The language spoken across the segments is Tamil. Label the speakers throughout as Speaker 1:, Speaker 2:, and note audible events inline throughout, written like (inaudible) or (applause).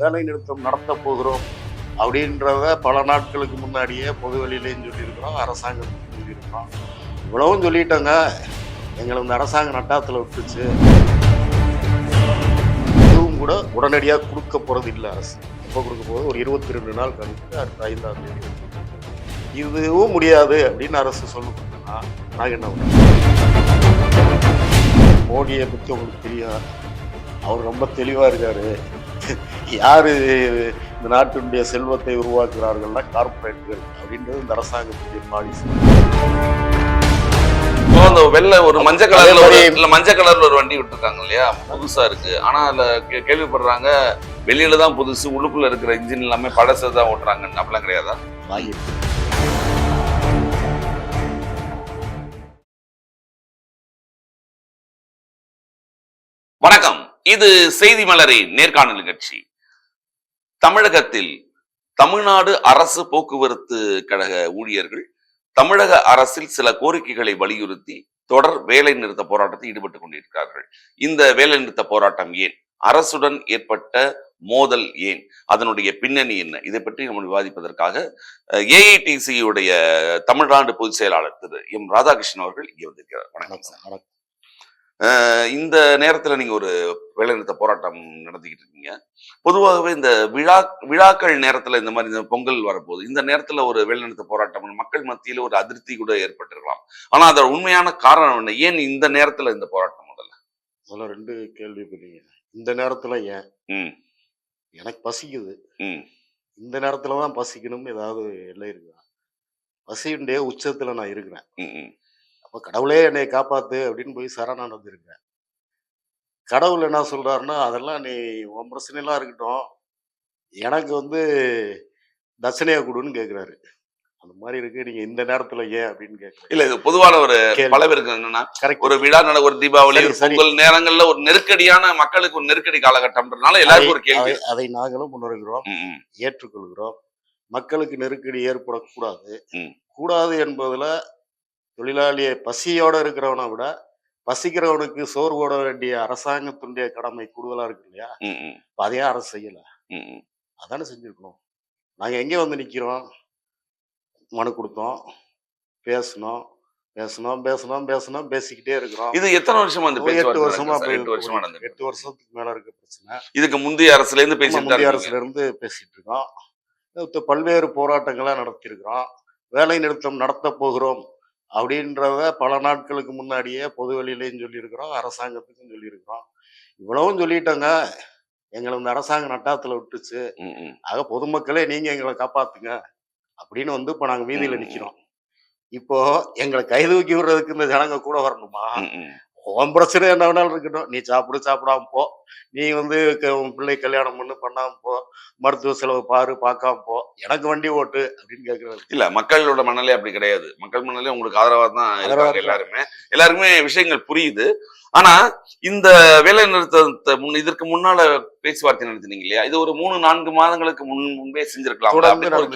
Speaker 1: வேலை நிறுத்தம் நடத்த போகிறோம் அப்படின்றத பல நாட்களுக்கு முன்னாடியே பொதுவெளியிலையும் சொல்லியிருக்கிறோம் அரசாங்கத்துக்கு சொல்லியிருக்கிறோம். இவ்வளவும் சொல்லிட்டோங்க. எங்களை இந்த அரசாங்கம் நட்டாத்தில் விட்டுச்சு. இதுவும் கூட உடனடியாக கொடுக்க போகிறது இல்லை அரசு. எப்போ கொடுக்க போகுது? ஒரு இருபத்தி ரெண்டு நாள் கழித்து அடுத்த ஐந்தாம் தேதி இதுவும் முடியாது அப்படின்னு அரசு சொல்லணும்னா நாங்கள் என்ன மோடியை பற்றி உங்களுக்கு தெரியும். அவர் ரொம்ப தெளிவாக இருக்காரு. யார் இந்த நாட்டினுடைய செல்வத்தை உருவாக்குறார்கள்னா கார்ப்பரேட்டுகள் அப்படின்றது இந்த அரசாங்கத்துடைய பாலிசி
Speaker 2: அந்த வெள்ளை ஒரு மஞ்சள் கலர்ல ஒரு இல்ல மஞ்சள் கலர்ல ஒரு வண்டி விட்டுருக்காங்க இல்லையா? புதுசா இருக்கு. ஆனா அதுல கேள்விப்படுறாங்க வெளியில தான் புதுசு உள்ளுக்குள்ள இருக்கிற இன்ஜின் எல்லாமே பழசை தான் ஓட்டுறாங்கன்னு. அப்படிலாம் கிடையாதா?
Speaker 1: வாங்கி
Speaker 2: இது செய்தி மலரை நேர்காணல் நிகழ்ச்சி. தமிழகத்தில் தமிழ்நாடு அரசு போக்குவரத்து கழக ஊழியர்கள் தமிழக அரசில் சில கோரிக்கைகளை வலியுறுத்தி தொடர் வேலை நிறுத்த போராட்டத்தில் ஈடுபட்டுக் கொண்டிருக்கிறார்கள். இந்த வேலை நிறுத்த போராட்டம் ஏன்? அரசுடன் ஏற்பட்ட மோதல் ஏன்? அதனுடைய பின்னணி என்ன? இதை பற்றி நம்ம விவாதிப்பதற்காக ஏஐடிசியுடைய தமிழ்நாடு பொதுச் செயலாளர் திரு எம். ராதாகிருஷ்ணன் அவர்கள் இங்கே வந்திருக்கிறார். வணக்கம். சார்.
Speaker 1: வணக்கம்.
Speaker 2: இந்த நேரத்துல நீங்க ஒரு வேலைநிறுத்த போராட்டம் நடத்திக்கிட்டு இருக்கீங்க. பொதுவாகவே இந்த விழா விழாக்கள் நேரத்துல இந்த மாதிரி இந்த பொங்கல் வரப்போகுது இந்த நேரத்துல ஒரு வேலைநிறுத்த போராட்டம் மக்கள் மத்தியில ஒரு அதிருப்தி கூட ஏற்பட்டிருக்கலாம். ஆனா அதோட உண்மையான காரணம் என்ன? ஏன் இந்த நேரத்துல இந்த போராட்டம் முதல்ல?
Speaker 1: முதல்ல ரெண்டு கேள்வி பண்ணீங்க. இந்த நேரத்தில் ஏன்?
Speaker 2: ம்.
Speaker 1: எனக்கு பசிக்குது.
Speaker 2: ம்.
Speaker 1: இந்த நேரத்தில் தான் பசிக்கணும்னு ஏதாவது எல்லை இருக்குதா? பசியுடைய உச்சத்தில் நான் இருக்கிறேன்.
Speaker 2: ம்.
Speaker 1: அப்போ கடவுளே என்னை காப்பாத்து அப்படின்னு போய் சரணானது இருக்கிறேன் கடவுள் என்ன சொல்றாருன்னா அதெல்லாம் நீ உன் பிரச்சனைலாம் இருக்கட்டும். எனக்கு வந்து தட்சணையை கொடுன்னு கேட்குறாரு அந்த மாதிரி இருக்கு. நீங்க இந்த நேரத்துல ஏன்? அப்படின்னு கேட்குறேன்
Speaker 2: இல்ல இது பொதுவான ஒரு
Speaker 1: கேள்வி.
Speaker 2: பல பேருக்கு என்னன்னா ஒரு விழா நட ஒரு தீபாவளி. பொங்கல் நேரங்கள்ல ஒரு நெருக்கடியான மக்களுக்கு ஒரு நெருக்கடி காலகட்டம்ன்றதுனால எல்லாருக்கும் ஒரு கேள்வி.
Speaker 1: அதை- நாங்களும் உணர்கிறோம்
Speaker 2: ம், ம்,
Speaker 1: ஏற்றுக்கொள்கிறோம். மக்களுக்கு நெருக்கடி ஏற்படக்கூடாது. கூடாது என்பதுல தொழிலாளியை பசியோட இருக்கிறவனை விட பசிக்கிறவனுக்கு சோறு போட வேண்டிய அரசாங்கத்தினுடைய கடமை கூடுதலா இருக்கு இல்லையா? அதையே அரசு செய்யல. அதானே செஞ்சிருக்கணும். நாங்க எங்க வந்து நிக்கிறோம்? மனு கொடுத்தோம் பேசணும் பேசணும் பேசணும் பேசணும் பேசிக்கிட்டே இருக்கிறோம்.
Speaker 2: இது எத்தனை வருஷமா இந்த
Speaker 1: ஒரு எட்டு வருஷமா
Speaker 2: எட்டு வருஷமா
Speaker 1: எட்டு வருஷத்துக்கு மேல இருக்க பிரச்சனை.
Speaker 2: இதுக்கு முந்தைய அரசுல இருந்து தான்
Speaker 1: முந்தைய. அரசுல இருந்து பேசிட்டு இருக்கோம். பல்வேறு போராட்டங்களா நடத்தியிருக்கிறோம். வேலை நிறுத்தம் நடத்த போகிறோம். அப்படின்றத பல நாட்களுக்கு முன்னாடியே பொது வெளியிலையும் சொல்லியிருக்கிறோம் அரசாங்கத்துக்கும் சொல்லியிருக்கிறோம் இவ்வளவும் சொல்லிட்டோங்க எங்களை இந்த அரசாங்கம் நட்டாத்துல விட்டுச்சு. ஆக பொதுமக்களே நீங்க எங்களை காப்பாத்துங்க அப்படின்னு வந்து இப்ப நாங்க வீதியில. நிக்கிறோம் இப்போ எங்களை கைதூக்கி விடுறதுக்கு இந்த ஜனங்க கூட வரணுமா. உன் பிரச்சனை என்ன வேணாலும் இருக்கட்டும். நீ சாப்பிடு சாப்பிடாம போ. நீ வந்து உன் பிள்ளை கல்யாணம் பண்ணு பண்ணாம போ. மருத்துவ செலவு பாரு பார்க்காம போ. எனக்கு வண்டி ஓட்டு அப்படின்னு கேக்குறாரு.
Speaker 2: இல்ல மக்களோட மனநிலை அப்படி கிடையாது. மக்கள் மனநிலை உங்களுக்கு ஆதரவா தான் இருக்காங்க. எல்லாருமே. எல்லாருக்குமே விஷயங்கள் புரியுது. ஆனா இந்த வேலை நிறுத்தத்தை முன் இதற்கு முன்னால பேச்சுவார்த்தை நடத்தினீங்க இல்லையா? இது ஒரு மூணு நான்கு மாதங்களுக்கு முன் முன்பே செஞ்சிருக்கலாம்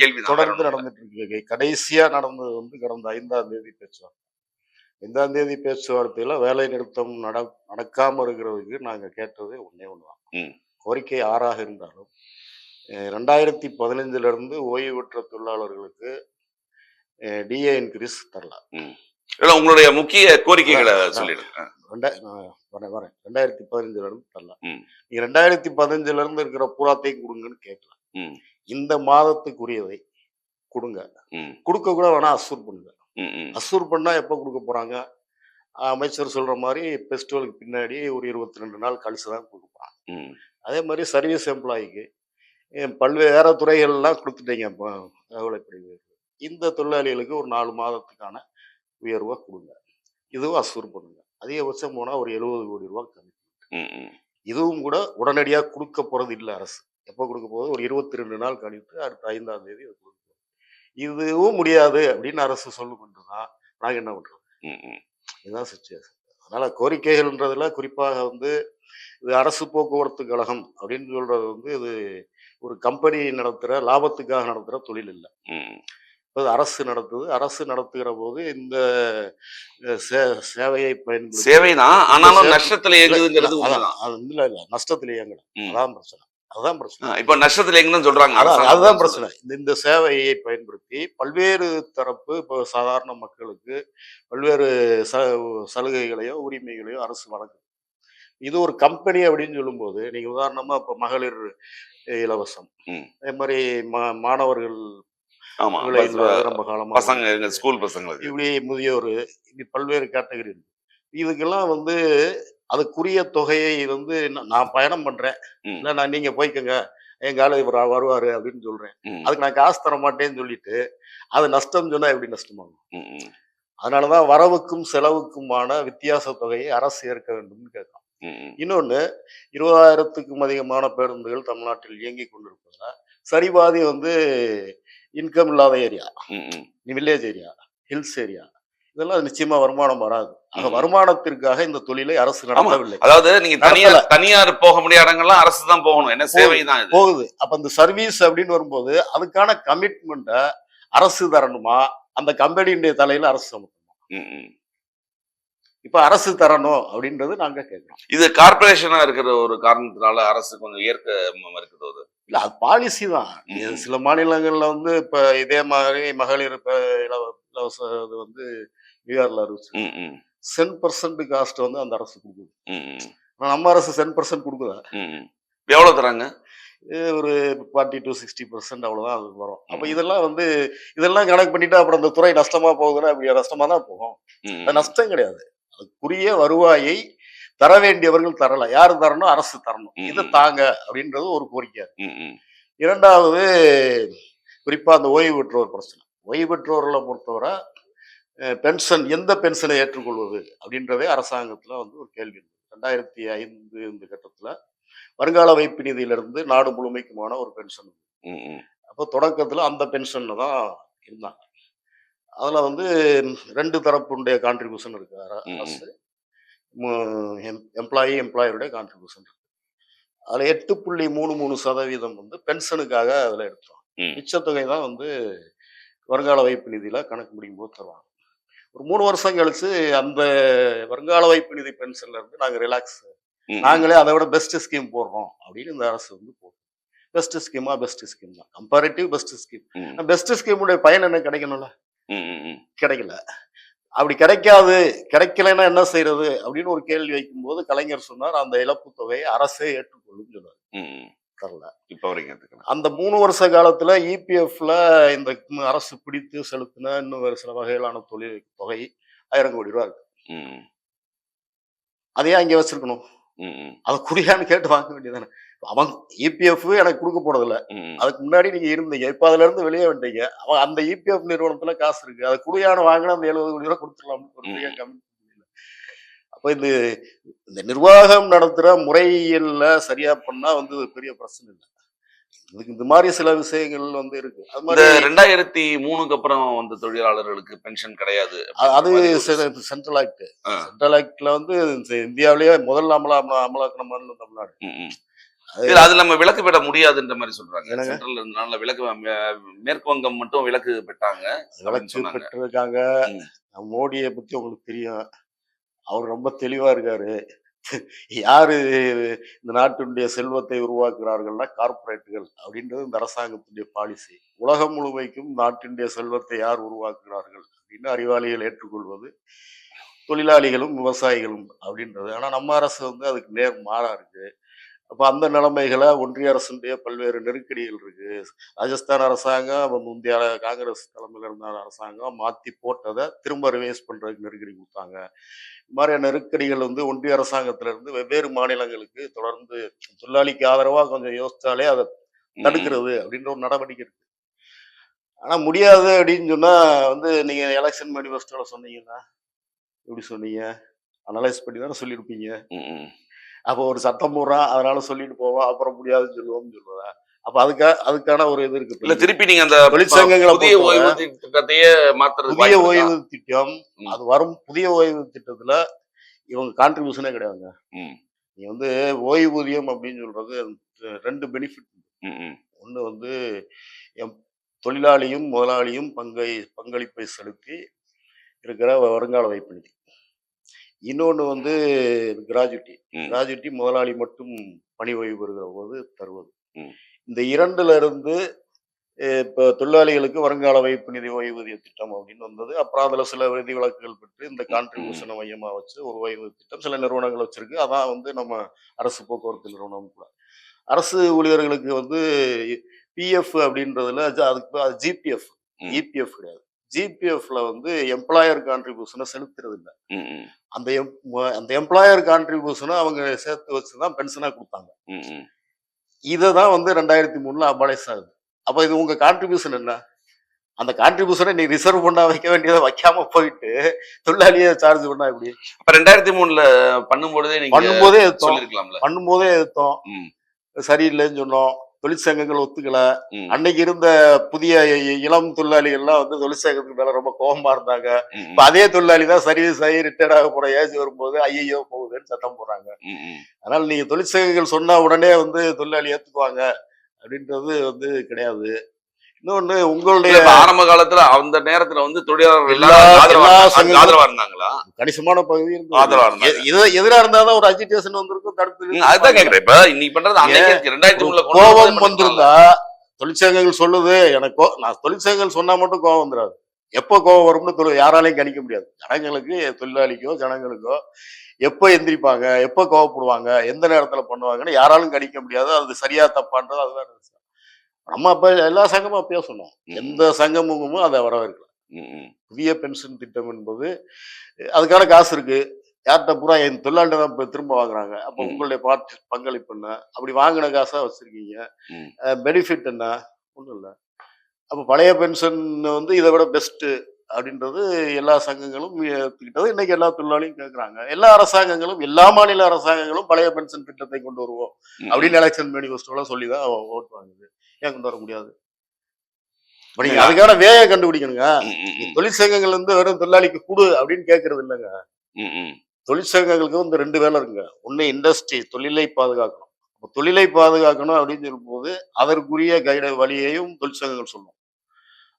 Speaker 2: கேள்வி
Speaker 1: தொடர்ந்து நடந்துட்டு இருக்கு. கடைசியா நடந்தது வந்து கடந்த ஐந்தாம் தேதி பேச்சுவார்த்தை. ஐந்தாம் தேதி பேச்சுவார்த்தையில வேலை நிறுத்தம் நட நடக்காம இருக்கிறதுக்கு நாங்க கேட்டது ஒன்னே. ஒண்ணுதான் கோரிக்கை ஆறாக இருந்தாலும் ரெண்டாயிரத்தி பதினஞ்சுல இருந்து ஓய்வு பெற்ற தொழிலாளர்களுக்கு டிஏ இன்க்ரீஸ் தரல
Speaker 2: இல்ல உங்களுடைய முக்கிய கோரிக்கைகளை. சொல்லிடுங்க
Speaker 1: வரேன் ரெண்டாயிரத்தி பதினஞ்சுல இருந்து தரல
Speaker 2: ம்.
Speaker 1: நீங்க ரெண்டாயிரத்தி பதினஞ்சுல இருந்து இருக்கிற பூராத்தையும் கொடுங்கன்னு கேட்கல
Speaker 2: ம்.
Speaker 1: இந்த மாதத்துக்குரியதை கொடுங்க கொடுக்க கூட வேணா அசூர் பண்ணுங்க. அசூர் பண்ணா எப்போ கொடுக்க போறாங்க? அமைச்சர் சொல்ற மாதிரி ஃபெஸ்டிவலுக்கு பின்னாடி ஒரு இருபத்தி ரெண்டு நாள் கழிச்சு தான் கொடுக்க போறாங்க. அதே மாதிரி சர்வீஸ் எம்ப்ளாய்க்கு பல்வேறு துறைகள்லாம் கொடுத்துட்டீங்க பிரிவு இந்த தொழிலாளிகளுக்கு ஒரு நாலு மாதத்துக்கான உயர்வை கொடுங்க. இதுவும் அசூர் பண்ணுங்க. அதிகபட்சம் போனால் ஒரு எழுபது கோடி ரூபா
Speaker 2: ம்.
Speaker 1: இதுவும் கூட உடனடியாக கொடுக்க போறது இல்லை அரசு. எப்போ கொடுக்க போகுது? ஒரு இருபத்தி ரெண்டு நாள் கழித்து அடுத்த ஐந்தாம் தேதி இதுவும் முடியாது அப்படின்னு அரசு சொல்லுமென்றுதான் நாங்கள் என்ன பண்றோம்.
Speaker 2: ம், ம்.
Speaker 1: இதுதான் சுச்சுவேஷன். அதனால கோரிக்கைகள்ன்றதுல குறிப்பாக வந்து இது அரசு போக்குவரத்து கழகம் அப்படின்னு சொல்றது வந்து இது ஒரு கம்பெனி நடத்துகிற லாபத்துக்காக நடத்துகிற தொழில் இல்லை. இப்போ அரசு நடத்துது. அரசு நடத்துகிற போது இந்த சேவையை பயன்படுத்தி
Speaker 2: சேவைதான் ஆனாலும்
Speaker 1: சேவை-
Speaker 2: நஷ்டத்துல இயங்குதுங்கிறது
Speaker 1: இல்ல இல்ல நஷ்டத்துல இயங்கல. அதான் பிரச்சனை. அதுதான் பிரச்சனை.
Speaker 2: இப்ப நஷ்டத்துல எங்கன்னு சொல்றாங்க
Speaker 1: அதுதான். பிரச்சனை. இந்த இந்த சேவையை பயன்படுத்தி பல்வேறு தரப்பு இப்போ சாதாரண மக்களுக்கு பல்வேறு ச சலுகைகளையோ உரிமைகளையோ அரசு வழங்குது. இது ஒரு கம்பெனி அப்படின்னு சொல்லும்போது நீங்க உதாரணமா இப்போ மகளிர் இலவசம். அதே மாதிரி மா- மாணவர்கள் ரொம்ப காலமா
Speaker 2: பசங்க ஸ்கூல் பசங்களுக்கு
Speaker 1: இப்படி முதியோர் இப்படி பல்வேறு கேட்டகரி இருக்கு. இதுக்கெல்லாம் வந்து அதுக்குரிய தொகையை வந்து நான் பயணம் பண்றேன். இல்லை நான் நீங்க போய்க்கோங்க. எங்க ஆளு இவர் வருவாரு அப்படின்னு சொல்றேன். அதுக்கு நான் காசு தர மாட்டேன்னு சொல்லிட்டு அது நஷ்டம் சொன்னா எப்படி நஷ்டமாகும்? அதனாலதான் வரவுக்கும் செலவுக்குமான வித்தியாச தொகையை அரசு ஏற்க வேண்டும்னு கேட்கும்
Speaker 2: ம், ம்.
Speaker 1: இன்னொன்னு இருபதாயிரத்துக்கும் அதிகமான பேருந்துகள் தமிழ்நாட்டில் இயங்கி கொண்டிருப்பதுல சரிபாதி வந்து இன்கம் இல்லாத area. Village area hills area இதெல்லாம் நிச்சயமா வருமானம் வராது.
Speaker 2: ம்.
Speaker 1: வருமானத்திற்காக இந்த தொழிலை அரசு நடத்தவில்லை.
Speaker 2: அதாவது நீங்க தனியார் தனியார் போக முடியாத இடங்கள்லாம் அரசு தான் போகணும். என்ன சேவை தான்
Speaker 1: போகுது. அப்ப இந்த சர்வீஸ் அப்படின்னு வரும்போது அதுக்கான கமிட்மெண்ட்டை அரசு தரணுமா? அந்த கம்பெனியுடைய தலையில அரசு சமக்கணுமா
Speaker 2: ம், ம்.
Speaker 1: இப்ப அரசு தரணும் அப்படின்றது நாங்க கேட்கிறோம்.
Speaker 2: இது கார்பரேஷனா இருக்கிற ஒரு காரணத்தினால அரசு கொஞ்சம் ஏற்க ம- மறுக்குது அது.
Speaker 1: இல்ல அது பாலிசி தான். சில மாநிலங்கள்ல வந்து இப்ப இதே மாதிரி மகளிர் இலவச இது வந்து பீகார்ல அறிவிச்சு சென் பர்சன்ட் காஸ்ட் வந்து அந்த அரசு கொடுக்குது. நம்ம அரசு சென் பர்சன்ட் கொடுக்குதா.
Speaker 2: எவ்வளவு தராங்க?
Speaker 1: ஒரு ஃபார்ட்டி டு சிக்ஸ்டி பர்சன்ட் அவ்வளவுதான் அது வரும். அப்ப. இதெல்லாம் வந்து இதெல்லாம் கணக்கு பண்ணிட்டு அப்புறம் அந்த துறை நஷ்டமா போகுதுன்னா அப்படி நஷ்டமா தான் போகும். அது நஷ்டம் கிடையாது. அதுக்குரிய வருவாயை தர வேண்டியவர்கள் தரல. யாரு தரணும்? அரசு தரணும். இதை தாங்க அப்படின்றது ஒரு கோரிக்கை. இரண்டாவது குறிப்பா அந்த ஓய்வு பெற்றோர் பிரச்சனை. ஓய்வு பெற்றோர்களை பொறுத்தவரை பென்ஷன் எந்த பென்ஷனை ஏற்றுக்கொள்வது அப்படின்றதே அரசாங்கத்துல வந்து ஒரு கேள்வி இருக்கு. ரெண்டாயிரத்தி ஐந்து இந்த கட்டத்துல வருங்கால வைப்பு நிதியிலிருந்து நாடு முழுமைக்குமான ஒரு பென்ஷன். அப்போ தொடக்கத்துல அந்த பென்ஷன்ல தான் இருந்தாங்க. அதுல வந்து ரெண்டு தரப்புடைய கான்ட்ரிபியூஷன் இருக்கு. அரசு எம்ப்ளாயி எம்ப்ளாயருடைய கான்ட்ரிபியூஷன் இருக்கு. அதுல எட்டு புள்ளி மூணு மூணு சதவீதம் வந்து பென்ஷனுக்காக அதுல எடுத்துருவாங்க. மிச்சத்தொகை தான் வந்து வருங்கால வைப்பு நிதியில கணக்கு முடியும் போது தருவாங்க. ஒரு மூணு வருஷம் கழிச்சு அந்த வருங்கால வைப்பு நிதி பென்ஷன்ல இருந்து நாங்க ரிலாக்ஸ் நாங்களே அதை விட பெஸ்ட் ஸ்கீம் போடுறோம் அப்படின்னு இந்த அரசு வந்து போடும் பெஸ்ட் ஸ்கீமா பெஸ்ட் ஸ்கீம் தான். கம்பேரிட்டிவ் பெஸ்ட் ஸ்கீம் பெஸ்ட் ஸ்கீமுடைய பயன் என்ன கிடைக்கணும்ல. கிடைக்கல. அப்படி கிடைக்காது கிடைக்கலைன்னா என்ன செய்யறது அப்படின்னு ஒரு கேள்வி வைக்கும்போது கலைஞர் சொன்னார் அந்த இழப்பு தொகையை அரசே ஏற்றுக்கொள்ளும் சொன்னார். தரல.
Speaker 2: இப்ப வரைக்கும்
Speaker 1: அந்த மூணு வருஷ காலத்துல இபிஎஃப்ல இந்த அரசு பிடித்து செலுத்தின இன்னும் சில வகையிலான தொழில் தொகை ஆயிரம் கோடி ரூபா இருக்கு. அதையே அங்கே வச்சிருக்கணும்? அதை குடியான்னு கேட்டு வாங்க வேண்டியதானே. அவன் இபிஎஃப் எனக்கு கொடுக்க போறதில்ல.
Speaker 2: ம்,
Speaker 1: அதுக்கு முன்னாடி நீங்க இருந்தீங்க. இப்ப அதுல இருந்து வெளியே வந்துட்டீங்க. அவன் அந்த இபிஎஃப் நிறுவனத்துல காசு இருக்கு. அதை குடியான வாங்கினா அந்த எழுபது கோடி ரூபாய் கொடுத்துடலாம். கம்மி அப்ப இந்த இந்த நிர்வாகம் நடத்துற முறையில சரியா பண்ணா வந்து பெரிய பிரச்சனை இல்லை இதுக்கு இந்த மாதிரி சில விஷயங்கள் வந்து இருக்கு அது மாதிரி
Speaker 2: ரெண்டாயிரத்தி மூணுக்கு அப்புறம் வந்த தொழிலாளர்களுக்கு பென்ஷன் கிடையாது
Speaker 1: அது சென்ட்ரல் ஆக்ட். சென்ட்ரல் ஆக்ட்ல வந்து இந்த இந்தியாவிலேயே முதல் அமலா அமலாக்கின மாநிலம் தமிழ்நாடு
Speaker 2: ம்.
Speaker 1: அது-
Speaker 2: நம்ம விலக்கு பெற முடியாதுன்ற மாதிரி சொல்றாங்க? சென்ட்ரல் இருந்தனால விலக்கு மேற்கு வங்கம் மட்டும் விலக்கு பெற்றாங்க சொன்னாங்க
Speaker 1: பெற்றிருக்காங்க. மோடியை பத்தி உங்களுக்கு தெரியும் அவர் ரொம்ப தெளிவாக இருக்காரு. யார் இந்த நாட்டினுடைய செல்வத்தை உருவாக்குறார்கள்னா கார்ப்பரேட்டுகள் அப்படின்றது இந்த அரசாங்கத்துடைய பாலிசி. உலகம் முழுமைக்கும் நாட்டினுடைய செல்வத்தை யார் உருவாக்குகிறார்கள் அப்படின்னு அறிவாளிகள் ஏற்றுக்கொள்வது தொழிலாளிகளும் விவசாயிகளும் அப்படின்றது. ஆனால் நம்ம அரசு வந்து அதுக்கு நேர் மாறாக இருக்குது அப்ப அந்த நிலைமைகளை ஒன்றிய அரசுடைய பல்வேறு நெருக்கடிகள் இருக்கு. ராஜஸ்தான் அரசாங்கம் அப்ப முந்தைய காங்கிரஸ் தலைமையில் இருந்த அரசாங்கம் மாத்தி போட்டதை திரும்ப ரிவைஸ் பண்றதுக்கு நெருக்கடி கொடுத்தாங்க. இந்த மாதிரியான நெருக்கடிகள் வந்து ஒன்றிய அரசாங்கத்துல இருந்து வெவ்வேறு மாநிலங்களுக்கு தொடர்ந்து தொழிலாளிக்கு ஆதரவா கொஞ்சம் யோசிச்சாலே அதை தடுக்கிறது அப்படின்ற ஒரு நடவடிக்கை இருக்கு. ஆனா முடியாது அப்படின்னு சொன்னா வந்து நீங்க எலெக்ஷன் மேனிஃபெஸ்டோல சொன்னீங்கன்னா எப்படி சொன்னீங்க? அனலைஸ் பண்ணி தானே சொல்லியிருப்பீங்க. அப்போ ஒரு சட்டம் போடுறான் அதனால சொல்லிட்டு போவோம் அப்புறம் முடியாதுன்னு சொல்லுவோம்னு சொல்றதா அப்ப அதுக்கா அதுக்கான ஒரு இது இருக்கு
Speaker 2: இல்ல திருப்பி நீங்க அந்த
Speaker 1: தொழிற்சங்கங்களை
Speaker 2: புதிய ஓய்வு திட்டத்தையே மாத்துறது
Speaker 1: புதிய ஓய்வு திட்டம். அது வரும் புதிய ஓய்வு திட்டத்துல இவங்க கான்ட்ரிபியூஷனே கிடையாதுங்க. நீ வந்து ஓய்வூதியம் அப்படின்னு சொல்றது ரெண்டு பெனிஃபிட் ஒன்று வந்து எம் தொழிலாளியும் முதலாளியும் பங்கை பங்களிப்பை செலுத்தி இருக்கிற வருங்கால வைப்பு நிதி. இன்னொன்று வந்து கிராஜுட்டி. கிராஜுட்டி முதலாளி மட்டும் பணி ஓய்வு பெறுகிற போது தருவது. இந்த இரண்டுல இருந்து இப்ப தொழிலாளிகளுக்கு வருங்கால வைப்பு நிதி ஓய்வூதிய திட்டம் அப்படின்னு வந்தது. அப்புறம் அதுல சில விதிவிலக்குகள் பெற்று இந்த கான்ட்ரிபியூஷனை மையமா வச்சு ஒரு ஓய்வூதிய திட்டம் சில நிறுவனங்கள் வச்சிருக்கு. அதான் வந்து நம்ம அரசு போக்குவரத்து நிறுவனம் கூட. அரசு ஊழியர்களுக்கு வந்து பிஎஃப் அப்படின்றதுல அது- அதுக்கு ஜிபிஎஃப்
Speaker 2: ம்.
Speaker 1: இபிஎஃப் கிடையாது. ஜிபிஎஃப்ல வந்து எம்ப்ளாயர் கான்ட்ரிபியூஷனை செலுத்துறது இல்ல அந்த அந்த எம்ப்ளாயர் கான்ட்ரிபியூஷனை அவங்க சேர்த்து வச்சு தான் பென்ஷனாக கொடுத்தாங்க. இதை தான் வந்து ரெண்டாயிரத்தி மூணுல அபாலிஷ் ஆகுது. அப்போ இது உங்க கான்ட்ரிபியூஷன் என்ன? அந்த கான்ட்ரிபியூஷனை நீ ரிசர்வ் பண்ணா வைக்க வேண்டியதை வைக்காம போயிட்டு தொழிலாளியை சார்ஜ் பண்ணா எப்படி?
Speaker 2: அப்ப ரெண்டாயிரத்தி மூணுல
Speaker 1: பண்ணும்போதே எடுத்தோம்
Speaker 2: சொல்லிருக்கலாம்ல.
Speaker 1: பண்ணும்போதே எடுத்தோம் சரியில்லைன்னு சொன்னோம். தொழிற்சங்கங்கள் ஒத்துக்கல. அன்னைக்கு இருந்த புதிய இளம் தொழிலாளிகள்லாம் வந்து தொழிற்சங்கத்துக்கு மேல ரொம்ப கோபமா இருந்தாங்க. இப்ப அதே தொழிலாளி தான் சர்வீஸ் ஆகி ரிட்டையர்ட் ஆக போற ஏஜ் வரும்போது ஐயோ போகுதுன்னு சத்தம் போடுறாங்க. அதனால நீங்க தொழிற்சங்கங்கள் சொன்னா உடனே வந்து தொழிலாளி ஏத்துக்குவாங்க. அப்படின்றது வந்து கிடையாது. இன்னொன்னு உங்களுடைய
Speaker 2: ஆரம்ப காலத்துல அந்த நேரத்துல வந்து தொழிலாளர்கள் எல்லாரும் ஆதரவா இருந்தாங்களா?
Speaker 1: கணிசமான பகுதி
Speaker 2: ஆதரவா இருந்தாங்க.
Speaker 1: எதிரா இருந்தாதான் ஒரு அஜிடேஷன் வந்திருக்கும்
Speaker 2: ம், அதுதான் கேக்குறேன். இப்ப இன்னைக்கு பண்றது ரெண்டாயிரத்தி மூணுல
Speaker 1: கோபம் வந்திருந்தா தொழிற்சங்கங்கள் சொல்லுது எனக்கு நான் தொழிற்சங்கங்கள் சொன்னா மட்டும் கோபம் வந்துடாது எப்போ கோபம் வரும்னு தொழில் யாராலையும் கணிக்க முடியாது. ஜனங்களுக்கு தொழிலாளிக்கோ ஜனங்களுக்கோ எப்போ எந்திரிப்பாங்க எப்போ கோவப்படுவாங்க எந்த நேரத்துல பண்ணுவாங்கன்னு யாராலும் கணிக்க முடியாது. அது சரியா தப்பான்றது அது வேற விஷயம் நம்ம அப்ப எல்லா சங்கமும் அப்பயே சொன்னோம். எந்த சங்கமும் அதை வரவேற்கல.
Speaker 2: ம், ம்,
Speaker 1: புதிய பென்ஷன் திட்டம் என்பது அதுக்கான காசு இருக்கு. யார்கிட்ட பூரா என் தொழிலாளி தான் இப்ப திரும்ப வாங்குறாங்க. அப்போ. உங்களுடைய பார்ட் பங்களிப்பு என்ன? அப்படி வாங்கின காசா வச்சிருக்கீங்க. பெனிஃபிட் என்ன? ஒன்றும் இல்லை. அப்போ பழைய பென்ஷன் வந்து இதை விட பெஸ்ட் அப்படின்றது எல்லா சங்கங்களும் ஏற்றுக்கிட்டது இன்னைக்கு எல்லா தொழிலாளியும் கேட்குறாங்க எல்லா அரசாங்கங்களும் எல்லா மாநில அரசாங்கங்களும் பழைய பென்ஷன் திட்டத்தை கொண்டு வருவோம். அப்படின்னு எலெக்ஷன் மேனிஃபெஸ்டோலாம் சொல்லி தான் ஓட்டு வாங்குது. ஏன் கொண்டு வர முடியாது? நீங்க அதுக்கான வேயை கண்டுபிடிக்கணுங்க. தொழிற்சங்கங்கள் வந்து வெறும் தொழிலாளிக்கு கொடு அப்படின்னு கேட்கறது இல்லைங்க. தொழிற்சங்கங்களுக்கு வந்து ரெண்டு வேலை இருக்குங்க. ஒண்ணு இண்டஸ்ட்ரி தொழிலை பாதுகாக்கணும். தொழிலை பாதுகாக்கணும் அப்படின்னு சொல்லும்போது அதற்குரிய கைட வழியையும் தொழிற்சங்கங்கள் சொல்லும்.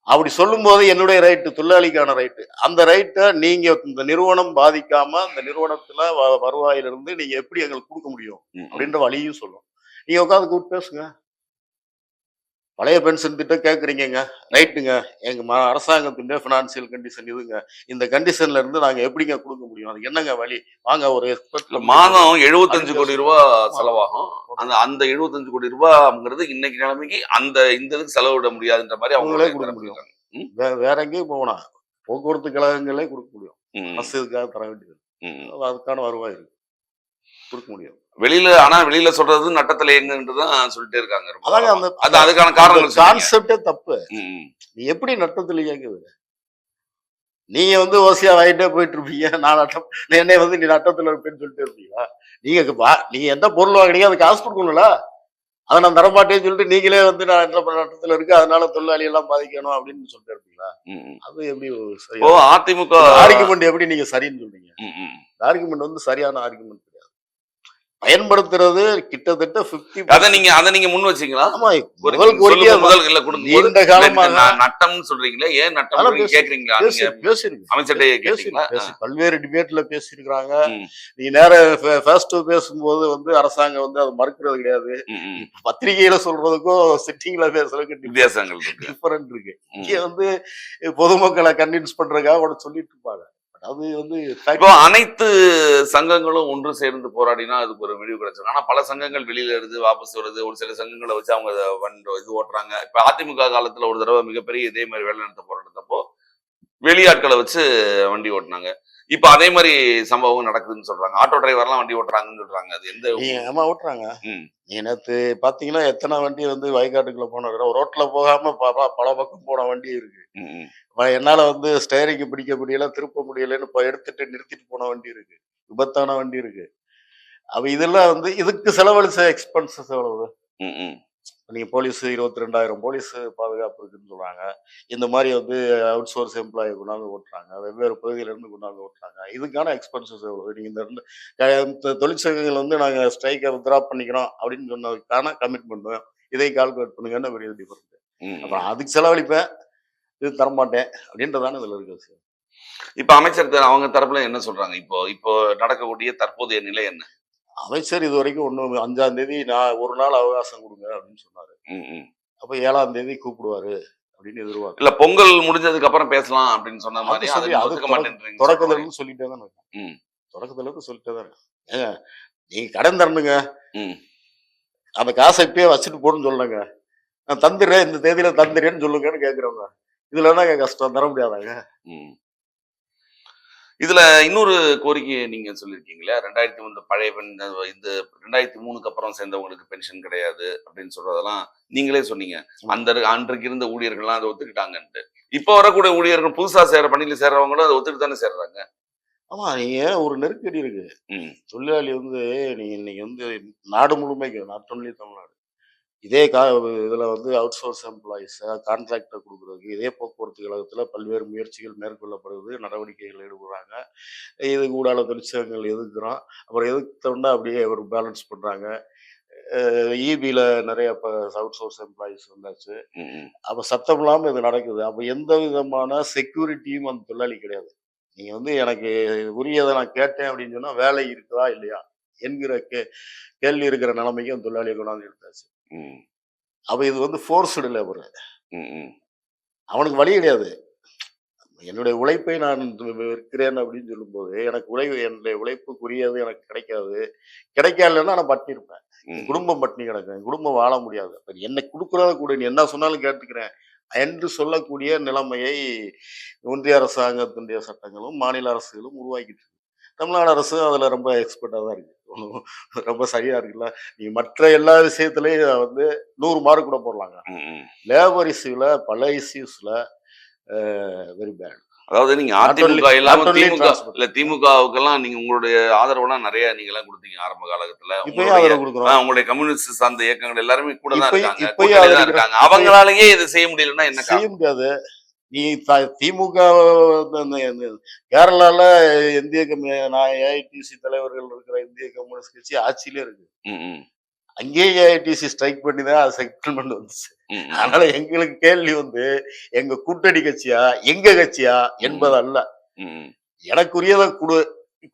Speaker 1: அப்படி சொல்லும்போது என்னுடைய ரைட்டு தொழிலாளிக்கான ரைட்டு அந்த ரைட்டை நீங்க இந்த நிறுவனம் பாதிக்காம அந்த நிறுவனத்துல வருவாயிலிருந்து நீங்க எப்படி எங்களுக்கு கொடுக்க முடியும். அப்படின்ற வழியும் சொல்லும். நீங்க உட்காந்து கூப்பிட்டு பேசுங்க. பழைய பென்ஷன் திட்டம் கேட்குறீங்கங்க ரைட்டுங்க. எங்க ம- அரசாங்கத்தின் ஃபினான்சியல் கண்டிஷன் இதுங்க. இந்த கண்டிஷன்ல இருந்து நாங்க எப்படிங்க கொடுக்க முடியும்? அதுக்கு என்னங்க வழி? வாங்க ஒரு
Speaker 2: மாதம் எழுபத்தஞ்சு கோடி ரூபாய் செலவாகும். அந்த அந்த எழுபத்தஞ்சு கோடி ரூபாய்ங்கிறது இன்னைக்கு நிலைமைக்கு அந்த இந்த இதுக்கு செலவிட முடியாதுன்ற மாதிரி
Speaker 1: அவங்களே கொடுக்க முடியும். வேற எங்கேயும் போகணும் போக்குவரத்து கழகங்களே கொடுக்க முடியும். அரசு இதுக்காக தர வேண்டியது. அதுக்கான வருவாய் இருக்கு. கொடுக்க முடியும்.
Speaker 2: வெளியில ஆனா வெளியில சொல்றது நட்டத்துல எங்கன்றதான் சொல்லிட்டே இருக்காங்க
Speaker 1: அதாங்க. அந்த
Speaker 2: அது அதுக்கான காரணங்கள்.
Speaker 1: கான்செப்டே தப்பு. நீ எப்படி நட்டத்துல இயங்குது நீங்க வந்து ஓசியா வாங்கிட்டே போயிட்டு இருப்பீங்க. நான் நட்டம் என்னை வந்து நீ நட்டத்துல இருப்பேன்னு சொல்லிட்டு இருப்பீங்களா? நீங்க நீங்க எந்த பொருள் வாங்குனீங்க? அதுக்கு காசு கொடுக்கணும்ல. அதை நான் தரமாட்டேன்னு சொல்லிட்டு நீங்களே வந்து நான் நட்டத்துல இருக்கு. அதனால தொழிலாளி எல்லாம் பாதிக்கணும் அப்படின்னு சொல்லிட்டு இருப்பீங்களா. அது எப்படி சரி
Speaker 2: இப்போ அதிமுக
Speaker 1: ஆர்குமெண்ட் எப்படி நீங்க சரின்னு சொல்றீங்க. ஆர்குமெண்ட் வந்து சரியான ஆர்குமெண்ட் பயன்படுத்துறது கிட்டத்தட்ட பிப்டி
Speaker 2: அத நீங்க அத நீங்க முன் வச்சீங்களா?
Speaker 1: ஆமா முதல் கோரிக்கை
Speaker 2: முதல் இல்ல கொடுங்க
Speaker 1: நீண்ட காலமாக
Speaker 2: நட்டம்னு சொல்றீங்களே ஏன் நட்டம் கேக்குறீங்களா?
Speaker 1: பேசிருக்கு
Speaker 2: அமைச்சர்கிட்ட
Speaker 1: பல்வேறு டிபேட்ல பேசியிருக்கிறாங்க. நீ நேர ஃபேஸ் டு பேசும்போது வந்து அரசாங்கம் வந்து அதை மறுக்கிறது கிடையாது. பத்திரிகையில சொல்றதுக்கும் சிட்டிங்ல பேசுறதுக்கும்
Speaker 2: வித்தியாசங்கள் இருக்கு.
Speaker 1: டிஃபரெண்ட் இருக்கு. இங்க வந்து பொதுமக்களை கன்வின்ஸ் பண்றதுக்காக ஒன்று சொல்லிட்டு இருப்பாங்க. அது வந்து
Speaker 2: இப்போ அனைத்து சங்கங்களும் ஒன்று சேர்ந்து போராடினா அதுக்கு ஒரு விடிவு கிடைச்சிடும் ஆனால் பல சங்கங்கள் வெளியில இருந்து வாபஸ் வருது. ஒரு சில சங்கங்களை வச்சு அவங்க இது ஓட்டுறாங்க. இப்போ அதிமுக காலத்தில் ஒரு தடவை மிகப்பெரிய இதே மாதிரி வேலை நிறுத்த போராட்டத்தப்போ வெளியாட்களை வச்சு வண்டி ஓட்டினாங்க. இப்ப அதே மாதிரி சம்பவம் நடக்குதுன்னு சொல்றாங்க. ஆட்டோ டிரைவர்லாம் வண்டி ஓட்டுறாங்கன்னு சொல்றாங்க. அது எந்த
Speaker 1: ஏமா ஓட்டுறாங்க. நீங்க நேத்து பாத்தீங்கன்னா எத்தனை வண்டி வந்து வயக்காட்டுக்குள்ள போன ரோட்ல போகாம பல பக்கம் போன வண்டி இருக்கு. என்னால வந்து ஸ்டேரிங் பிடிக்க முடியல திருப்ப முடியலன்னு இப்ப எடுத்துட்டு நிறுத்திட்டு போன வண்டி இருக்கு. விபத்தான வண்டி இருக்கு. அப்ப இதெல்லாம் வந்து இதுக்கு செலவழிச்ச எக்ஸ்பென்சஸ் எவ்வளவு?
Speaker 2: ம், ம்.
Speaker 1: நீங்க போலீஸ் இருபத்தி ரெண்டாயிரம் போலீஸ் பாதுகாப்பு இருக்குன்னு சொல்றாங்க. இந்த மாதிரி வந்து அவுட் சோர்ஸ் எம்ப்ளாயி கொண்டாந்து ஓட்டுறாங்க. வெவ்வேறு பகுதியில இருந்து கொண்டாந்து ஓட்டுறாங்க. இதுக்கான எக்ஸ்பென்சஸ் எவ்வளவு? நீங்க இந்த ரெண்டு தொழிற்சங்கங்கள் வந்து நாங்க ஸ்ட்ரைக்கை வித்ரா பண்ணிக்கிறோம் அப்படின்னு சொன்னதுக்கான கமிட்மெண்ட் இதை கால்குலேட் பண்ணுங்கன்னு பெரிய டிஃபரெண்ட். அப்புறம் அதுக்கு செலவழிப்பேன். இது தரமாட்டேன் அப்படின்றதான இதுல இருக்கு விஷயம்.
Speaker 2: இப்ப அமைச்சர் அவங்க தரப்புல என்ன சொல்றாங்க? இப்போ இப்போ நடக்கக்கூடிய தற்போதைய நிலை என்ன?
Speaker 1: அமைச்சர் இது வரைக்கும் ஒண்ணு அஞ்சாம் தேதி நான் ஒரு நாள் அவகாசம் கொடுங்க அப்படின்னு சொன்னாரு. அப்ப ஏழாம் தேதி கூப்பிடுவாரு அப்படின்னு எதிர்பார்க்க
Speaker 2: இல்ல பொங்கல் முடிஞ்சதுக்கு அப்புறம் பேசலாம் அப்படின்னு சொன்ன மாதிரி
Speaker 1: தொடக்கத்துல இருந்து சொல்லிட்டே தான் இருக்கேன்.
Speaker 2: ம்.
Speaker 1: தொடக்கத்துல இருந்து சொல்லிட்டே தான் இருக்கேன். ஏங்க நீங்க கடன் தரணுங்க.
Speaker 2: ம்.
Speaker 1: அந்த காசை இப்பயே வச்சுட்டு போடுன்னு சொல்லுங்க. நான் தந்துடுறேன் இந்த தேதியில தந்துடுறேன்னு சொல்லுங்கன்னு கேக்குறவங்க. இதுல கஷ்டம் தர முடியாதாங்க?
Speaker 2: ம். இதுல இன்னொரு கோரிக்கையை நீங்க சொல்லியிருக்கீங்களே ரெண்டாயிரத்தி ஒன்று பழைய பெண் இந்த ரெண்டாயிரத்தி மூணுக்கு அப்புறம் சேர்ந்தவங்களுக்கு பென்ஷன் கிடையாது அப்படின்னு சொல்றதெல்லாம் நீங்களே சொன்னீங்க. அந்த அன்றைக்கு இருந்த ஊழியர்கள்லாம் அதை ஒத்துக்கிட்டாங்கன்ட்டு. இப்போ வரக்கூடிய ஊழியர்கள் புதுசா சேர பணியில சேர்றவங்களும் அதை ஒத்துக்கிட்டு தானே சேர்றாங்க.
Speaker 1: ஆமா நீங்க ஒரு நெருக்கடி இருக்கு. தொழிலாளி வந்து நீங்க இன்னைக்கு வந்து நாடு முழுமைக்கு நாட் ஒன்லி தமிழ்நாடு. இதே கா இதுல வந்து அவுட் சோர்ஸ் எம்ப்ளாயிஸ் கான்ட்ராக்டை கொடுக்குறதுக்கு இதே போக்குவரத்து கழகத்துல பல்வேறு முயற்சிகள் மேற்கொள்ளப்படுது நடவடிக்கைகள் ஈடுபடுறாங்க. இது கூடால தொழிற்சங்கங்கள் எதிர்க்கிறோம் அப்புறம் எதிர்த்தோம்னா அப்படியே ஒரு பேலன்ஸ் பண்றாங்க. இபியில் நிறைய இப்போ அவுட் சோர்ஸ் எம்ப்ளாயிஸ் வந்தாச்சு. அப்போ சத்தம் இல்லாமல் இது நடக்குது. அப்போ எந்த விதமான செக்யூரிட்டியும் அந்த தொழிலாளி கிடையாது. நீங்கள் வந்து எனக்கு உரியதை நான் கேட்டேன் அப்படின்னு சொன்னால் வேலை இருக்குதா இல்லையா? என்கிற கே கேள்வி இருக்கிற நிலைமைக்கு அந்த தொழிலாளியை கொண்டாந்து எடுத்தாச்சு அப்போ இது வந்து ஃபோர்ஸ்டு லேபர். அவனுக்கு வழி கிடையாது. என்னுடைய உழைப்பை நான் விற்கிறேன் அப்படின்னு சொல்லும்போது எனக்கு உழை என்னுடைய உழைப்புக்குரியது எனக்கு கிடைக்காது. கிடைக்கலன்னா நான் பட்டினி இருப்பேன். குடும்பம் பட்டினி கிடக்கும். குடும்பம் வாழ முடியாது. அப்ப என்னை கொடுக்குறத கூட. நீ என்ன சொன்னாலும் கேட்டுக்கிறேன் என்று சொல்லக்கூடிய நிலைமையை ஒன்றிய அரசாங்கத்தினுடைய சட்டங்களும் மாநில அரசுகளும் உருவாக்கிட்டு தமிழ்நாடு அரசு அதுல ரொம்ப எக்ஸ்பர்ட்டாக தான் இருக்கு. (laughs) ரொம்ப சரியா இருக்குல்ல. நீங்க மற்ற எல்லா விஷயத்துலயும் வந்து நூறு மார்க் கூட போடலாங்க. லேபர் இஷ்யூல பல இஷ்யூஸ்ல வெரி பேட்
Speaker 2: அதாவது நீங்க அதிமுக இல்லாம திமுக. இல்ல திமுகவுக்கெல்லாம் நீங்க உங்களுடைய ஆதரவுலாம் நிறைய நீங்க எல்லாம் கொடுத்தீங்க ஆரம்ப காலகட்டத்துல. உங்களுடைய கம்யூனிஸ்ட் சார்ந்த இயக்கங்கள் எல்லாருமே கூட தான் இருக்காங்க. இருக்காங்க. அவங்களாலேயே இது செய்ய முடியலன்னா என்ன
Speaker 1: செய்ய முடியாது. நீ த- திமுக கேரளால இந்திய நான் ஏஐடிசி தலைவர்கள் இருக்கிற இந்திய கம்யூனிஸ்ட் கட்சி ஆட்சியிலே இருக்கு. அங்கேயே ஏஐடிசி ஸ்ட்ரைக் பண்ணி தான் அது செட்டில்மெண்ட் வந்துச்சு. அதனால எங்களுக்கு கேள்வி வந்து எங்க கூட்டணி கட்சியா எங்க கட்சியா என்பது அல்ல
Speaker 2: ம், ம்.
Speaker 1: எனக்குரியதை குடு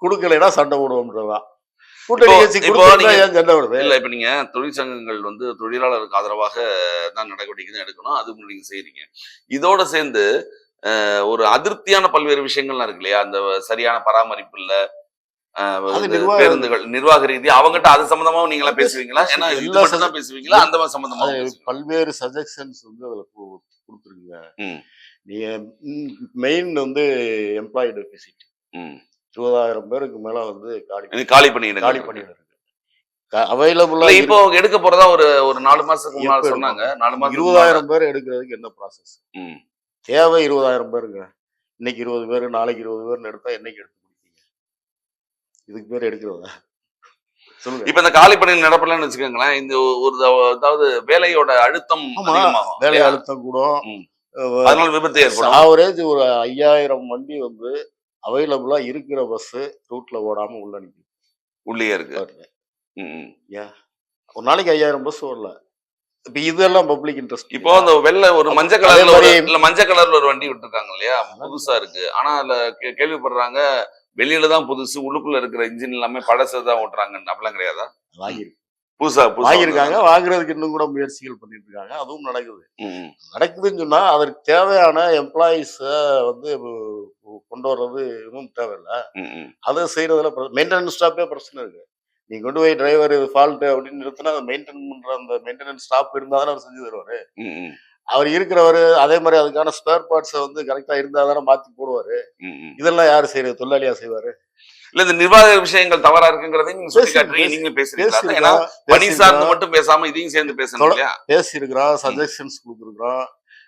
Speaker 1: கொடுக்கலைன்னா சண்டை போடுவோம்ன்றதுதான். கூட்டணி
Speaker 2: இப்போ- நீங்க- தொழிற்சங்கங்கள் வந்து தொழிலாளருக்கு ஆதரவாக தான் நடவடிக்கை எடுக்கணும். அது நீங்க செய்றீங்க. இதோட சேர்ந்து ஒரு அதிருப்தியான பல்வேறு விஷயங்கள்லாம் இருக்கு இல்லையா? அந்த சரியான பராமரிப்பு இல்ல பேருந்துகள் நிர்வாக ரீதி அவங்ககிட்ட அது சம்பந்தமாவும் நீங்களா பேசுவீங்களா? ஏன்னா இது
Speaker 1: எல்லா
Speaker 2: மட்டும் தான் பேசுவீங்களா? அந்த மாதிரி சம்பந்தமா?
Speaker 1: பல்வேறு சஜஷன்ஸ் வந்து அதுல கு- கொடுத்துருக்குங்க.
Speaker 2: ம்.
Speaker 1: நீங்க மெயின் வந்து எம்ப்ளாயி டெபிசிட். இருபதாயிரம் பேருக்கு மேல வந்து காலி
Speaker 2: காலி பண்ணிடுங்க
Speaker 1: காலி இருக்கு. அவைலபிளா
Speaker 2: இப்போ எடுக்க போறதா ஒரு ஒரு நாலு மாசத்துக்கு முன்னாடி சொன்னாங்க. நாலு மாசம்
Speaker 1: இருபதாயிரம் பேர் எடுக்கிறதுக்கு என்ன ப்ராசஸ்
Speaker 2: ம்.
Speaker 1: தேவை இருபதாயிரம் பேருங்க. இன்னைக்கு இருபது பேர் நாளைக்கு இருபது பேர்னு எடுத்தா என்னைக்கு எடுத்து முடிப்பீங்க? இதுக்கு பேர் எடுக்கிறதா? சொல்லுங்க.
Speaker 2: இப்ப இந்த காலி பணி நடப்பலன்னு வச்சுக்கோங்களேன் இந்த ஒரு தவ- அதாவது வேலையோட அழுத்தம்
Speaker 1: வேலை? அழுத்தம் கூட.
Speaker 2: அதனால விபத்து ஏற்படும்.
Speaker 1: ஆவரேஜ் ஒரு ஐயாயிரம் வண்டி வந்து அவைலபிளா இருக்கிற பஸ் ரூட்ல ஓடாம உள்ள நிக்குது
Speaker 2: உள்ளே இருக்கு. ம்.
Speaker 1: ஒரு நாளைக்கு ஐயாயிரம் பஸ் வரல இப்ப இதெல்லாம் பப்ளிக் இன்ட்ரெஸ்ட்
Speaker 2: இப்போ அந்த வெள்ளை ஒரு மஞ்சள் கலர்ல ஒரு இல்ல மஞ்சள் கலர்ல ஒரு வண்டி விட்டுருக்காங்க இல்லையா? புதுசா இருக்கு. ஆனா அதுல கேள்விப்படுறாங்க வெளியில தான் புதுசு உள்ளுக்குள்ள இருக்கிற இன்ஜின் எல்லாமே பழசு தான் ஓட்டுறாங்கன்னு. அப்படிலாம் கிடையாதா?
Speaker 1: வாங்கியிருக்கு
Speaker 2: புதுசா
Speaker 1: வாங்கியிருக்காங்க வாங்குறதுக்கு இன்னும் கூட முயற்சிகள் பண்ணிட்டு இருக்காங்க அதுவும் நடக்குது. நடக்குதுன்னு சொன்னா அதற்கு தேவையான எம்ப்ளாயிஸ வந்து கொண்டு வர்றது இன்னும் தேவையில்லை. அதை செய்யறதுல மெயின்டெனன்ஸ் ஸ்டாப்பே பிரச்சனை இருக்கு நீ கொண்டு போய் டிரைவர் ஃபால்ட் அப்படின்னு நிறுத்தினா அதை மெயின்டைன் பண்ற அந்த மெயின்டெனன்ஸ் ஸ்டாப் இருந்தா தானே அவர் செஞ்சு தருவாரு. அவர் இருக்கிறவர் அதே மாதிரி அதுக்கான ஸ்பேர் பார்ட்ஸை வந்து கரெக்டா இருந்தா தானே மாத்தி போடுவாரு. இதெல்லாம் யாரு செய்யறது தொழிலாளியா செய்வாரு
Speaker 2: இல்ல இந்த நிர்வாக விஷயங்கள் தவறா இருக்குங்கிறதையும் நீங்க சொல்லி
Speaker 1: பேசி-
Speaker 2: காட்டுறீங்க
Speaker 1: பேசி-
Speaker 2: நீங்களும் பேசுறீங்களா? ஏன்னா பணி சார்ந்து மட்டும் பேசாம இதையும் சேர்ந்து பேசணும் இல்லையா?
Speaker 1: பேசியிருக்கிறோம் சஜஷன்ஸ் கொடுத்துருக்குறோம்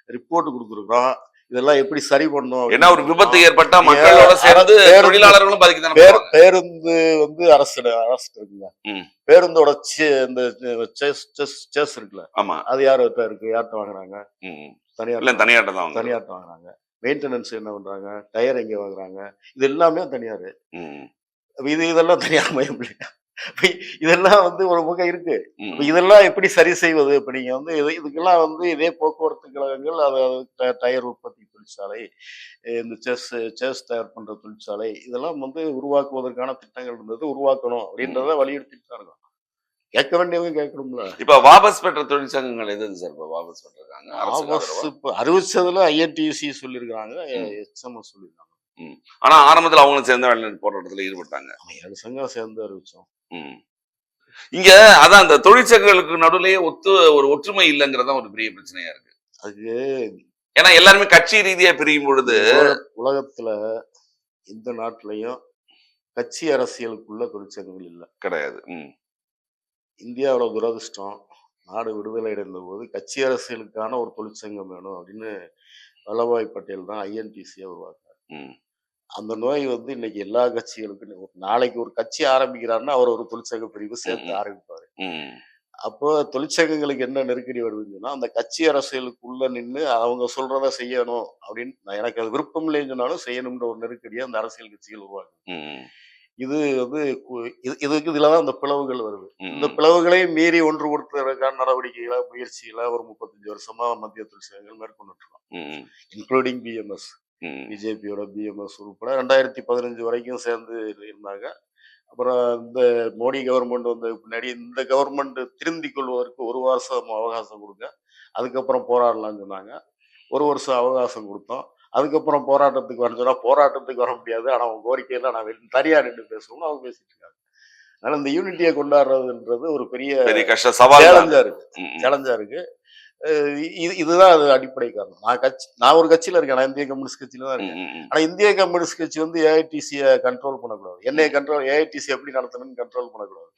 Speaker 1: ரிப்போர்ட் கொடுத்துருக்குறோம் இதெல்லாம் எப்படி சரி பண்ணணும்
Speaker 2: ஏன்னா ஒரு விபத்து ஏற்பட்டா மக்களோட சேர்ந்து தொழிலாளர்களும் போவாங்க.
Speaker 1: பேருந்து வந்து அரசு அரசு இருக்குங்க. பேருந்தோட இந்த செஸ் செஸ் செஸ் இருக்குல்ல.
Speaker 2: ஆமா.
Speaker 1: அது யார்கிட்ட இருக்கு? யார்கிட்ட வாங்குறாங்க. தனியார்
Speaker 2: இல்ல தனியாட்ட தான்.
Speaker 1: தனியார்ட்ட வாங்குறாங்க. மெயின்டெனன்ஸ் என்ன பண்றாங்க? டயர் எங்க வாங்குறாங்க? இது எல்லாமே தனியார். இது இதெல்லாம் தனியார் மயம் இல்லையா இதெல்லாம் வந்து ஒரு பக்கம் இருக்கு. இதெல்லாம் எப்படி சரி செய்வது? இப்ப நீங்க வந்து இது இதுக்கெல்லாம் வந்து இதே போக்குவரத்து கழகங்கள் அது டயர் உற்பத்தி தொழிற்சாலை இந்த செஸ் செஸ் தயார் பண்ற தொழிற்சாலை இதெல்லாம் வந்து உருவாக்குவதற்கான திட்டங்கள் இருந்தது உருவாக்கணும் அப்படின்றத வலியுறுத்திட்டு தான் இருக்கோம். கேட்க வேண்டியவங்க கேட்கணும்ல.
Speaker 2: இப்ப வாபஸ் பெற்ற தொழிற்சங்கங்கள் எது சார் இப்ப வாபஸ் பெற்றிருக்காங்க ஆதரவா?
Speaker 1: இப்ப அறிவிச்சதுல ஐஎன்டியூசி சொல்லியிருக்காங்க
Speaker 2: ம்.
Speaker 1: எச்எம்எஸ் சொல்லியிருக்காங்க.
Speaker 2: ஆனா ஆரம்பத்துல அவங்களும் சேர்ந்த வேலை போராட்டத்துல ஈடுபட்டாங்க.
Speaker 1: ஏழு சங்கம் சேர்ந்து அறிவிச்சோம்.
Speaker 2: இங்க அதான் அந்த தொழிற்சங்கங்களுக்கு நடுவுலயே ஒத்து ஒரு ஒற்றுமை இல்லைங்கிறதா ஒரு பெரிய பிரச்சனையா இருக்கு.
Speaker 1: அதுக்கு
Speaker 2: ஏன்னா எல்லாருமே கட்சி ரீதியா பிரியும் பொழுது
Speaker 1: உலக- உலகத்துல இந்த நாட்டிலையும் கட்சி அரசியலுக்குள்ள தொழிற்சங்கங்கள் இல்லை.
Speaker 2: கிடையாது. ம்.
Speaker 1: இந்தியாவோட துரதிர்ஷ்டம் நாடு விடுதலை அடைந்த போது கட்சி அரசியலுக்கான ஒரு தொழிற்சங்கம் வேணும் அப்படின்னு வல்லபாய் பட்டேல் தான் ஐஎன்டிசியை உருவாக்குறாரு
Speaker 2: ம்.
Speaker 1: அந்த நோய் வந்து இன்னைக்கு எல்லா கட்சிகளுக்கும் ஒரு நாளைக்கு ஒரு கட்சி ஆரம்பிக்கிறாருன்னா அவர் ஒரு தொழிற்சங்க பிரிவு சேர்த்து. ஆரம்பிப்பாரு. அப்போ தொழிற்சங்கங்களுக்கு என்ன நெருக்கடி வருதுன்னா அந்த கட்சி அரசியலுக்குள்ள நின்று அவங்க சொல்றத செய்யணும் அப்படின்னு நான் எனக்கு அது விருப்பம் இல்லைன்னு சொன்னாலும் செய்யணும்ன்ற ஒரு நெருக்கடியை அந்த அரசியல் கட்சிகள் உருவாக்குது
Speaker 2: ம்.
Speaker 1: இது வந்து இதுக்கு இதுலதான் அந்த பிளவுகள் வருது. இந்த பிளவுகளை மீறி ஒன்று கொடுத்ததற்கான நடவடிக்கைகளை முயற்சிகளை ஒரு முப்பத்தஞ்சு வருஷமா மத்திய தொழிற்சங்கங்கள் மேற்கொண்டுட்டு இருக்கோம்
Speaker 2: ம்.
Speaker 1: Including BMS. பிஜேபியோட பிஎம்எஸ் உட்பட ரெண்டாயிரத்தி பதினஞ்சு வரைக்கும் சேர்ந்து இருந்தாங்க. அப்புறம் இந்த மோடி கவர்மெண்ட் வந்த பின்னாடி இந்த கவர்மெண்ட் திருந்திக் கொள்வதற்கு ஒரு வருஷம் அவகாசம் கொடுங்க. அதுக்கப்புறம் போராடலாம்னு சொன்னாங்க. ஒரு வருஷம் அவகாசம் கொடுத்தோம். அதுக்கப்புறம் போராட்டத்துக்கு வர சொன்னா போராட்டத்துக்கு வர முடியாது. ஆனா அவங்க கோரிக்கையெல்லாம் நான் வெளி- தனியா நின்று பேசணும்னு அவங்க பேசிட்டு இருக்காங்க. அதனால இந்த யூனிட்டியை கொண்டாடுறதுன்றது ஒரு பெரிய
Speaker 2: சவால்
Speaker 1: இருக்கு. சேலஞ்சா இருக்கு. இது இதுதான் அது அடிப்படை காரணம். நான் கட்சி நான் ஒரு கட்சியில இருக்கேன். நான் இந்திய கம்யூனிஸ்ட் கட்சியில தான் இருக்கேன்.
Speaker 2: ம். ம்.
Speaker 1: ஆனா இந்திய கம்யூனிஸ்ட் கட்சி வந்து ஏஐடிசியை கண்ட்ரோல் பண்ணக்கூடாது. என்னைய கண்ட்ரோல் ஏஐடிசி எப்படி நடத்தணும்னு கண்ட்ரோல் பண்ணக்கூடாது.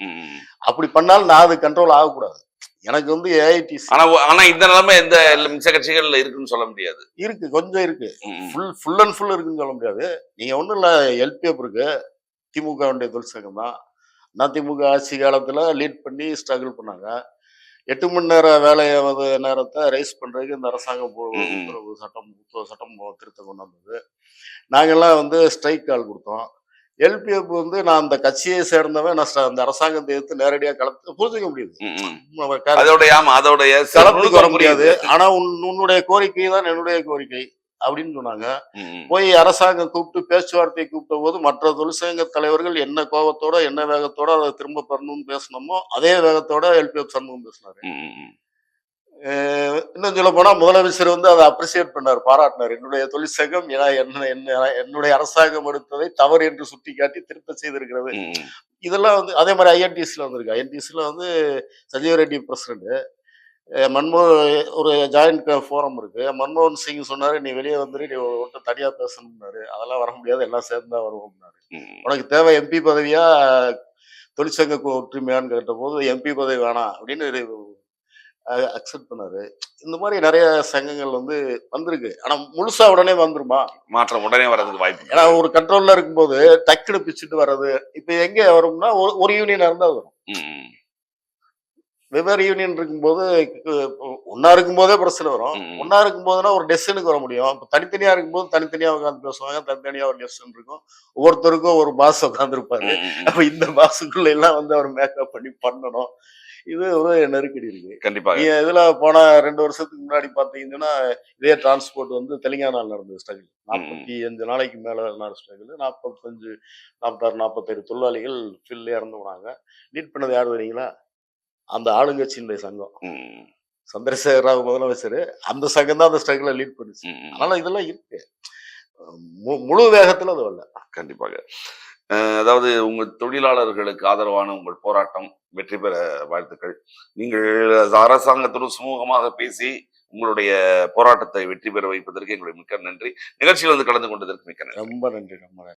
Speaker 1: அப்படி பண்ணாலும் நான் அது கண்ட்ரோல் ஆகக்கூடாது. எனக்கு வந்து ஏஐடிசி
Speaker 2: ஆனா ஆனா இந்த நிலைமை எந்த மிச்ச கட்சிகள்ல இருக்குன்னு சொல்ல முடியாது.
Speaker 1: இருக்கு கொஞ்சம் இருக்கு. ஃபுல் ஃபுல் அண்ட் ஃபுல் இருக்குன்னு சொல்ல முடியாது. நீங்க ஒண்ணும் இல்ல எல்பிஎஃப் இருக்கு. திமுக வேண்டிய தொழிற்சங்கம் தான் அதிமுக ஆட்சி காலத்துல லீட் பண்ணி ஸ்ட்ரகிள் பண்ணாங்க. எட்டு மணி நேர வேலையை வந்து நேரத்தை ரைஸ் பண்றதுக்கு இந்த அரசாங்கம். உத்தரவு சட்டம் உத்தரவு சட்டம் திருத்தம் கொண்டு வந்தது நாங்கெல்லாம் வந்து ஸ்ட்ரைக் கால் கொடுத்தோம். எல்பிஎஃப் வந்து நான் அந்த கட்சியை சேர்ந்தவன் நான் அந்த அரசாங்கத்தை எடுத்து நேரடியாக கலந்து புரிஞ்சுக்க முடியுது.
Speaker 2: அதோடைய அதோடைய
Speaker 1: களத்துக்கு வர முடியாது.
Speaker 2: புரியுது.
Speaker 1: ஆனா உன் உன்னுடைய கோரிக்கை தான் என்னுடைய கோரிக்கை. அப்படின்னு சொன்னாங்க. போய் அரசாங்கம் கூப்பிட்டு பேச்சுவார்த்தை கூப்பிட்ட போது மற்ற தொழிற்சங்க தலைவர்கள் என்ன கோபத்தோட என்ன வேகத்தோட அதை திரும்ப பெறணும்னு பேசணுமோ அதே வேகத்தோட எல்பிஎஃப் சண்முகம் பேசினாரு. இன்னும் சொல்ல போனா முதலமைச்சர் வந்து அதை அப்ரிசியேட் பண்ணார் பாராட்டினார். என்னுடைய தொழிற்சங்கம் என- என்ன என்ன என்னுடைய அரசாங்கம் எடுத்ததை தவறு என்று சுட்டிக்காட்டி திருத்த செய்திருக்கிறது. இதெல்லாம் வந்து அதே மாதிரி ஐஎன்டிசியில் வந்திருக்கு. ஐஎன்டிசியில் வந்து சஞ்சீவ் ரெட்டி பிரசிடண்ட் மன்மோ ஒரு ஜாயிண்ட் ஃபோரம் இருக்கு. மன்மோகன் சிங் சொன்னாரு நீ வெளியே வந்துரு நீ ஒருத்தர் தனியா பேசணும்னாரு. அதெல்லாம் வர முடியாது எல்லாம் சேர்ந்து தான் வருவோம்னாரு. உனக்கு தேவை எம்பி பதவியா தொழிற்சங்க ஒற்றுமையான்னு கேட்ட போது எம்பி பதவி வேணாம் அப்படின்னு அக்செப்ட் பண்ணாரு. இந்த மாதிரி நிறைய சங்கங்கள் வந்து வந்திருக்கு. ஆனா முழுசா உடனே வந்துருமா?
Speaker 2: மாற்றம் உடனே வர்றதுக்கு வாய்ப்பு
Speaker 1: ஏன்னா ஒரு கண்ட்ரோல்ல இருக்கும்போது டக்குனு பிச்சுட்டு வர்றது இப்ப எங்க வரும்னா ஒரு- ஒரு யூனியனா இருந்தா வரும். வெவ்வேறு யூனியன் இருக்கும்போது ஒண்ணா இருக்கும்போதே பிரச்சனை வரும். ஒண்ணா இருக்கும்போதுனா ஒரு டெசிஷனுக்கு வர முடியும். இப்ப தனித்தனியா இருக்கும்போது தனித்தனியா உட்காந்து பேசுவாங்க. தனித்தனியா ஒரு டெசிஷன் இருக்கும். ஒவ்வொருத்தருக்கும் ஒரு பாஸ் உட்காந்துருப்பாரு. அப்ப இந்த பாஸுக்குள்ள எல்லாம் வந்து அவர் மேக்கப் பண்ணி பண்ணணும். இது ஒரு நெருக்கடி இருக்கு.
Speaker 2: கண்டிப்பாக.
Speaker 1: நீங்க இதுல போன ரெண்டு வருஷத்துக்கு முன்னாடி பாத்தீங்கன்னா இதே டிரான்ஸ்போர்ட் வந்து தெலுங்கானால நடந்தது ஸ்ட்ரகிள் நாற்பத்தி அஞ்சு நாளைக்கு மேல நடந்த ஸ்ட்ரகிள் நாற்பத்தஞ்சு நாற்பத்தாறு நாற்பத்தேழு தொழிலாளிகள் ஃபில்ல இறந்து போனாங்க. லீட் பண்ணது யார் தெரியுங்களா? அந்த ஆளுங்கட்சியினுடைய சங்கம். சந்திரசேகர ராவ் முதலமைச்சர் அந்த சங்கம் தான் அந்த ஸ்ட்ரகிளை லீட் பண்ணுச்சு. அதனால இதெல்லாம் இருக்கு. முழு வேகத்துல அது வரல.
Speaker 2: கண்டிப்பாக. அதாவது உங்க தொழிலாளர்களுக்கு ஆதரவான உங்கள் போராட்டம் வெற்றி பெற வாழ்த்துக்கள். நீங்கள் அரசாங்கத்துடன் சுமூகமாக பேசி உங்களுடைய போராட்டத்தை வெற்றி பெற வைப்பதற்கு எங்களுடைய மிக்க நன்றி. நிகழ்ச்சியில் வந்து கலந்து கொண்டதற்கு மிக்க நன்றி.
Speaker 1: ரொம்ப நன்றி ரொம்ப நன்றி.